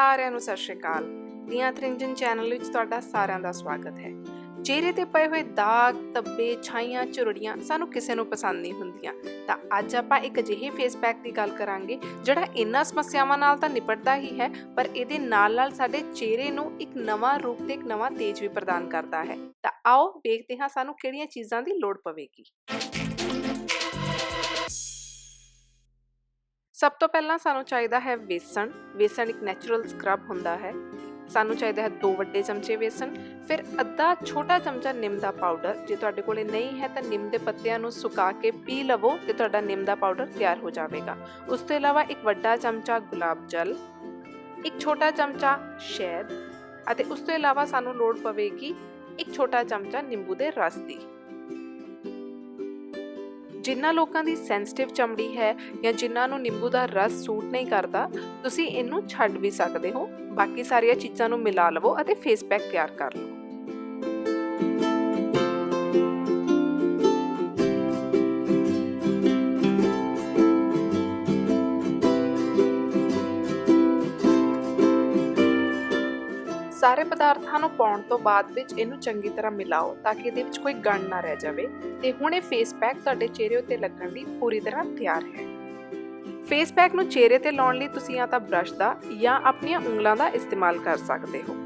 ਸਾਰਿਆਂ ਨੂੰ ਸਤਿ ਸ਼੍ਰੀ ਅਕਾਲ। ਦੀਆਂ ਤ੍ਰਿੰਜਨ ਚੈਨਲ ਵਿੱਚ ਤੁਹਾਡਾ ਸਾਰਿਆਂ ਦਾ ਸਵਾਗਤ ਹੈ। ਚਿਹਰੇ ਤੇ ਪਏ ਹੋਏ ਦਾਗ, ਧੱਬੇ, ਛਾਈਆਂ, ਝੁਰੜੀਆਂ ਸਾਨੂੰ ਕਿਸੇ ਨੂੰ ਪਸੰਦ ਨਹੀਂ ਹੁੰਦੀਆਂ। ਤਾਂ ਅੱਜ ਆਪਾਂ ਇੱਕ ਅਜਿਹੇ ਫੇਸ ਪੈਕ ਦੀ ਗੱਲ ਕਰਾਂਗੇ, ਜਿਹੜਾ ਇਹਨਾਂ ਸਮੱਸਿਆਵਾਂ ਨਾਲ ਤਾਂ ਨਿਪਟਦਾ ਹੀ ਹੈ, ਪਰ ਇਹਦੇ ਨਾਲ-ਨਾਲ ਸਾਡੇ ਚਿਹਰੇ ਨੂੰ ਇੱਕ ਨਵਾਂ ਰੂਪ ਤੇ ਇੱਕ ਨਵਾਂ ਤੇਜ ਵੀ ਪ੍ਰਦਾਨ ਕਰਦਾ ਹੈ। ਤਾਂ ਆਓ ਵੇਖਦੇ ਹਾਂ ਸਾਨੂੰ ਕਿਹੜੀਆਂ ਚੀਜ਼ਾਂ ਦੀ ਲੋੜ ਪਵੇਗੀ। ਸਭ ਤੋਂ ਪਹਿਲਾਂ ਸਾਨੂੰ ਚਾਹੀਦਾ ਹੈ ਵੇਸਣ। ਵੇਸਣ ਇੱਕ ਨੈਚੁਰਲ ਸਕਰਬ ਹੁੰਦਾ ਹੈ। ਸਾਨੂੰ ਚਾਹੀਦਾ ਹੈ ਦੋ ਵੱਡੇ ਚਮਚੇ ਵੇਸਣ। ਫਿਰ ਅੱਧਾ ਛੋਟਾ ਚਮਚਾ ਨਿੰਮ ਦਾ ਪਾਊਡਰ ਜੇ ਤੁਹਾਡੇ ਕੋਲੇ ਨਹੀਂ ਹੈ ਤਾਂ ਨਿੰਮ ਦੇ ਪੱਤਿਆਂ ਨੂੰ ਸੁਕਾ ਕੇ ਪੀ ਲਵੋ ਤੇ ਤੁਹਾਡਾ ਨਿੰਮ ਦਾ ਪਾਊਡਰ ਤਿਆਰ ਹੋ ਜਾਵੇਗਾ। ਉਸ ਤੋਂ ਇਲਾਵਾ ਇੱਕ ਵੱਡਾ ਚਮਚਾ ਗੁਲਾਬ ਜਲ, ਇੱਕ ਛੋਟਾ ਚਮਚਾ ਸ਼ਹਿਦ ਅਤੇ ਉਸ ਤੋਂ ਇਲਾਵਾ ਸਾਨੂੰ ਲੋੜ ਪਵੇਗੀ ਇੱਕ ਛੋਟਾ ਚਮਚਾ ਨਿੰਬੂ ਦੇ ਰਸ ਦੀ। ਜਿਨ੍ਹਾਂ ਲੋਕਾਂ ਦੀ ਸੈਂਸਿਟਿਵ ਚਮੜੀ ਹੈ ਜਾਂ ਜਿਨ੍ਹਾਂ ਨੂੰ ਨਿੰਬੂ ਦਾ ਰਸ ਸੂਟ ਨਹੀਂ ਕਰਦਾ, ਤੁਸੀਂ ਇਹਨੂੰ ਛੱਡ ਵੀ ਸਕਦੇ ਹੋ। ਬਾਕੀ ਸਾਰੀਆਂ ਚੀਜ਼ਾਂ ਨੂੰ ਮਿਲਾ ਲਵੋ ਅਤੇ ਫੇਸ ਪੈਕ ਤਿਆਰ ਕਰ ਲਓ। ਸਾਰੇ ਪਦਾਰਥਾਂ ਨੂੰ ਪਾਉਣ ਤੋਂ ਬਾਅਦ ਵਿੱਚ ਇਹਨੂੰ ਚੰਗੀ ਤਰ੍ਹਾਂ ਮਿਲਾਓ ਤਾਂ ਕਿ ਇਹਦੇ ਵਿੱਚ ਕੋਈ ਗੰਢ ਨਾ ਰਹਿ ਜਾਵੇ ਤੇ ਹੁਣ ਇਹ ਫੇਸ ਪੈਕ ਤੁਹਾਡੇ ਚਿਹਰੇ ਉੱਤੇ ਲੱਗਣ ਲਈ ਪੂਰੀ ਤਰ੍ਹਾਂ ਤਿਆਰ ਹੈ। ਫੇਸ ਪੈਕ ਨੂੰ ਚਿਹਰੇ ਤੇ ਲਾਉਣ ਲਈ ਤੁਸੀਂ ਜਾਂ ਤਾਂ ਬ੍ਰਸ਼ ਦਾ ਜਾਂ ਆਪਣੀਆਂ ਉਂਗਲਾਂ ਦਾ ਇਸਤੇਮਾਲ ਕਰ ਸਕਦੇ ਹੋ।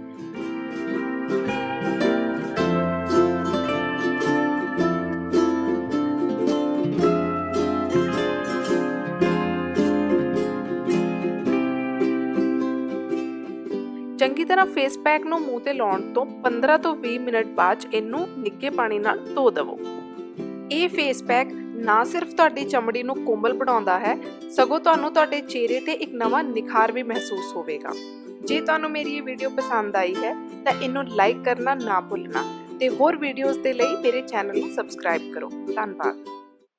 ਚੰਗੀ ਤਰ੍ਹਾਂ ਫੇਸ ਪੈਕ ਨੂੰ ਮੂੰਹ ਤੇ ਲਾਉਣ ਤੋਂ 15 ਤੋਂ 20 ਮਿੰਟ ਬਾਅਦ ਇਹਨੂੰ ਨਿੱਘੇ ਪਾਣੀ ਨਾਲ ਧੋ ਦਵੋ। ਇਹ ਫੇਸ ਪੈਕ ਨਾ ਸਿਰਫ ਤੁਹਾਡੀ ਚਮੜੀ ਨੂੰ ਕੋਮਲ ਬਣਾਉਂਦਾ ਹੈ, ਸਗੋਂ ਤੁਹਾਨੂੰ ਤੁਹਾਡੇ ਚਿਹਰੇ ਤੇ ਇੱਕ ਨਵਾਂ ਨਿਖਾਰ ਵੀ ਮਹਿਸੂਸ ਹੋਵੇਗਾ। ਜੇ ਤੁਹਾਨੂੰ ਮੇਰੀ ਇਹ ਵੀਡੀਓ ਪਸੰਦ ਆਈ ਹੈ, ਤਾਂ ਇਹਨੂੰ ਲਾਈਕ ਕਰਨਾ ਨਾ ਭੁੱਲਣਾ ਤੇ ਹੋਰ ਵੀਡੀਓਜ਼ ਦੇ ਲਈ ਮੇਰੇ ਚੈਨਲ ਨੂੰ ਸਬਸਕ੍ਰਾਈਬ ਕਰੋ। ਧੰਨਵਾਦ।